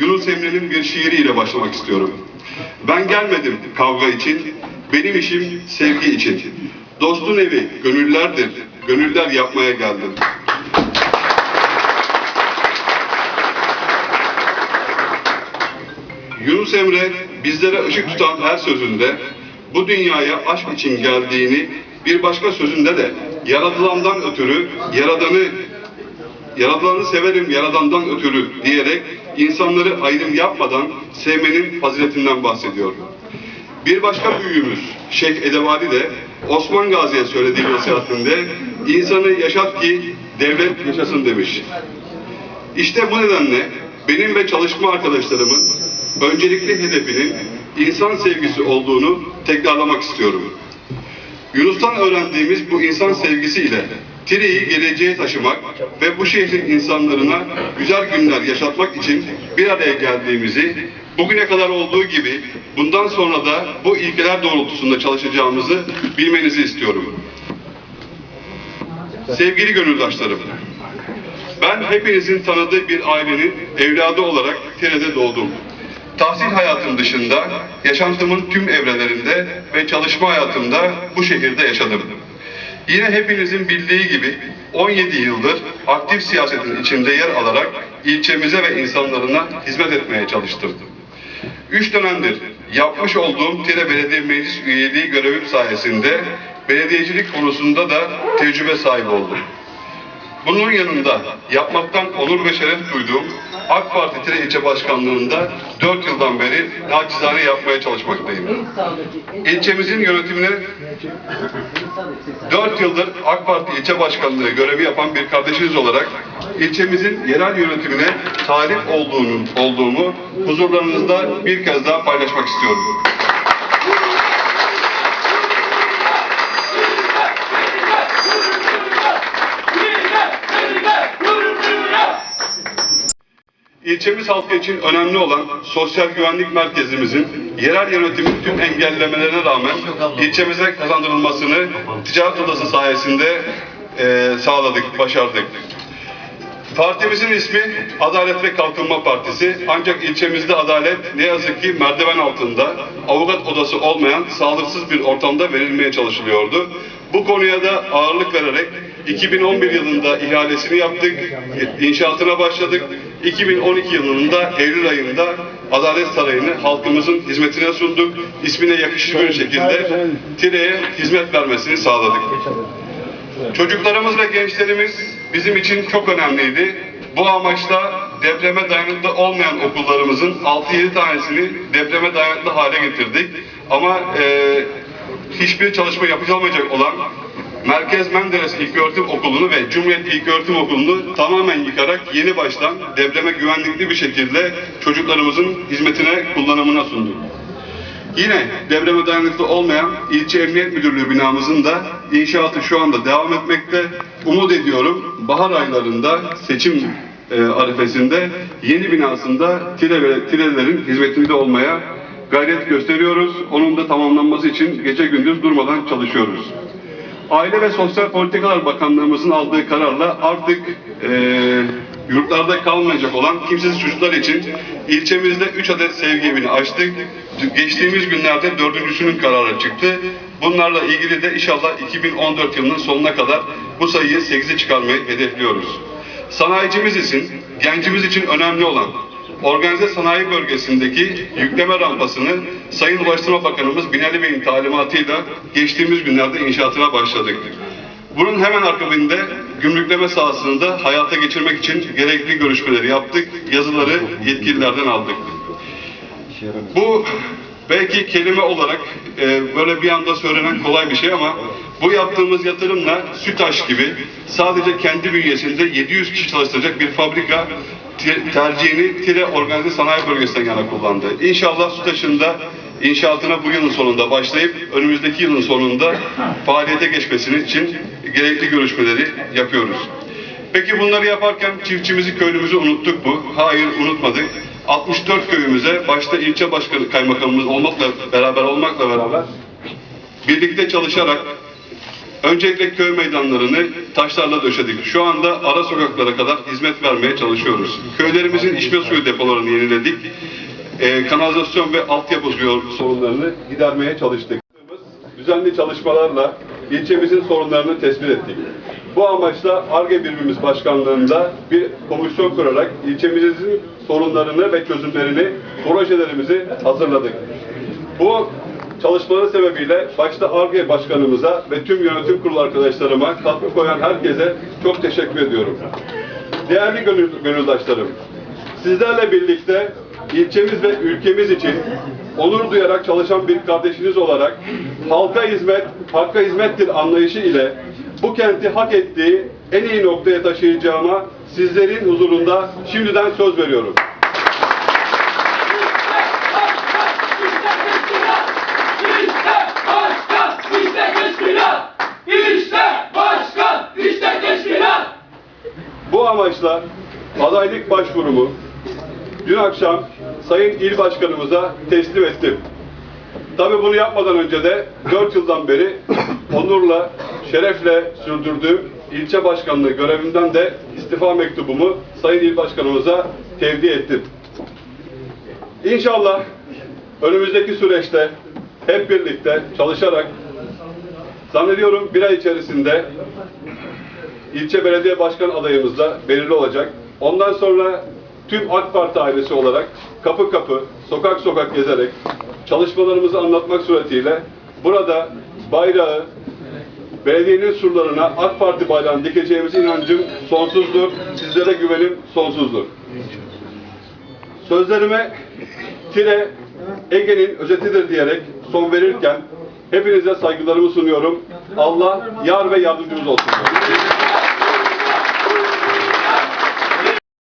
Yunus Emre'nin bir şiiriyle başlamak istiyorum. Ben gelmedim kavga için, benim işim sevgi için. Dostun evi gönüllerdir, gönüller yapmaya geldim. Yunus Emre bizlere ışık tutan her sözünde bu dünyaya aşk için geldiğini bir başka sözünde de yaratılandan ötürü yaradanı yaratılanı severim yaradandan ötürü diyerek insanları ayrım yapmadan sevmenin faziletinden bahsediyor. Bir başka büyüğümüz Şeyh Edebali de Osman Gazi'ye söylediği nasihatinde insanı yaşat ki devlet yaşasın demiş. İşte bu nedenle benim ve çalışma arkadaşlarımın öncelikli hedefinin insan sevgisi olduğunu tekrarlamak istiyorum. Yunus'tan öğrendiğimiz bu insan sevgisiyle Tire'yi geleceğe taşımak ve bu şehrin insanlarına güzel günler yaşatmak için bir araya geldiğimizi, bugüne kadar olduğu gibi bundan sonra da bu ilkeler doğrultusunda çalışacağımızı bilmenizi istiyorum. Sevgili gönüldaşlarım, ben hepinizin tanıdığı bir ailenin evladı olarak Tire'de doğdum. Tahsil hayatım dışında yaşantımın tüm evrelerinde ve çalışma hayatımda bu şehirde yaşadım. Yine hepinizin bildiği gibi 17 yıldır aktif siyasetin içinde yer alarak ilçemize ve insanlarına hizmet etmeye çalıştım. Üç dönemdir yapmış olduğum Tire Belediye Meclis üyeliği görevim sayesinde belediyecilik konusunda da tecrübe sahibi oldum. Bunun yanında yapmaktan onur ve şeref duyduğum AK Parti Tire İlçe Başkanlığı'nda 4 yıldan beri nacizane yapmaya çalışmaktayım. İlçemizin yönetimine 4 yıldır AK Parti ilçe başkanlığı görevi yapan bir kardeşiniz olarak ilçemizin yerel yönetimine talip olduğunu, olduğumu huzurlarınızda bir kez daha paylaşmak istiyorum. İlçemiz halkı için önemli olan sosyal güvenlik merkezimizin yerel yönetimin tüm engellemelerine rağmen ilçemize kazandırılmasını ticaret odası sayesinde eee, sağladık, başardık. Partimizin ismi Adalet ve Kalkınma Partisi ancak ilçemizde adalet ne yazık ki merdiven altında avukat odası olmayan sağlıksız bir ortamda verilmeye çalışılıyordu. Bu konuya da ağırlık vererek 2011 yılında ihalesini yaptık, inşaatına başladık. 2012 yılında Eylül ayında Adalet Sarayı'nı halkımızın hizmetine sunduk. İsmine yakışır bir şekilde Tire'ye hizmet vermesini sağladık. Çocuklarımız ve gençlerimiz bizim için çok önemliydi. Bu amaçla depreme dayanıklı olmayan okullarımızın 6-7 tanesini depreme dayanıklı hale getirdik. Ama e, hiçbir çalışma yapılmayacak olan Merkez Menderes İlköğretim Okulu'nu ve Cumhuriyet İlköğretim Okulu'nu tamamen yıkarak yeni baştan depreme güvenlikli bir şekilde çocuklarımızın hizmetine, kullanımına sunduk. Yine depreme dayanıklı olmayan ilçe emniyet müdürlüğü binamızın da inşaatı şu anda devam etmekte. Umut ediyorum bahar aylarında seçim e, arifesinde yeni binasında tire ve tirelerin hizmetinde olmaya gayret gösteriyoruz. Onun da tamamlanması için gece gündüz durmadan çalışıyoruz. Aile ve Sosyal Politikalar Bakanlığımızın aldığı kararla artık eee, yurtlarda kalmayacak olan kimsesiz çocuklar için ilçemizde 3 adet sevgi evini açtık. Geçtiğimiz günlerde dördüncüsünün kararı çıktı. Bunlarla ilgili de inşallah 2014 yılının sonuna kadar bu sayıyı 8'e çıkarmayı hedefliyoruz. Sanayicimiz için, gencimiz için önemli olan organize sanayi bölgesindeki yükleme rampasını Sayın Ulaştırma Bakanımız Binali Bey'in talimatıyla geçtiğimiz günlerde inşaatına başladık. Bunun hemen akabinde gümrükleme sahasını da hayata geçirmek için gerekli görüşmeleri yaptık, yazıları yetkililerden aldık. Bu belki kelime olarak e, böyle bir anda söylenen kolay bir şey ama bu yaptığımız yatırımla Sütaş gibi sadece kendi bünyesinde 700 kişi çalıştıracak bir fabrika tercihini Tire Organize Sanayi Bölgesi'nden yana kullandı. İnşallah Sütaş'ın da inşaatına bu yılın sonunda başlayıp önümüzdeki yılın sonunda faaliyete geçmesinin için gerekli görüşmeleri yapıyoruz. Peki bunları yaparken çiftçimizi, köylümüzü unuttuk mu? Hayır, unutmadık. 64 köyümüze başta ilçe başkanı kaymakamımız olmakla beraber olmakla beraber birlikte çalışarak Öncelikle köy meydanlarını taşlarla döşedik. Şu anda ara sokaklara kadar hizmet vermeye çalışıyoruz. Köylerimizin içme suyu depolarını yeniledik. Ee, kanalizasyon ve altyapı suyu sorunlarını gidermeye çalıştık. Düzenli çalışmalarla ilçemizin sorunlarını tespit ettik. Bu amaçla ARGE birimimiz başkanlığında bir komisyon kurarak ilçemizin sorunlarını ve çözümlerini, projelerimizi hazırladık. Bu çalışmaların sebebiyle başta ARGE başkanımıza ve tüm yönetim kurulu arkadaşlarıma katkı koyan herkese çok teşekkür ediyorum. Değerli gönül, gönüldaşlarım, sizlerle birlikte ilçemiz ve ülkemiz için onur duyarak çalışan bir kardeşiniz olarak halka hizmet, hakka hizmettir anlayışı ile bu kenti hak ettiği en iyi noktaya taşıyacağıma sizlerin huzurunda şimdiden söz veriyorum. İşte başkan, işte teşkilat. İşte başkan, işte teşkilat. Amaçla adaylık başvurumu dün akşam Sayın İl Başkanımıza teslim ettim. Tabii bunu yapmadan önce de 4 yıldan beri onurla, şerefle sürdürdüğüm ilçe başkanlığı görevimden de istifa mektubumu Sayın İl Başkanımıza tevdi ettim. İnşallah önümüzdeki süreçte hep birlikte çalışarak zannediyorum bir ay içerisinde ilçe belediye başkan adayımız da belirli olacak. Ondan sonra tüm AK Parti ailesi olarak kapı kapı, sokak sokak gezerek çalışmalarımızı anlatmak suretiyle burada bayrağı belediyenin surlarına AK Parti bayrağını dikeceğimiz inancım sonsuzdur. Sizlere güvenim sonsuzdur. Sözlerime tire Ege'nin özetidir diyerek son verirken hepinize saygılarımı sunuyorum. Allah yar ve yardımcımız olsun.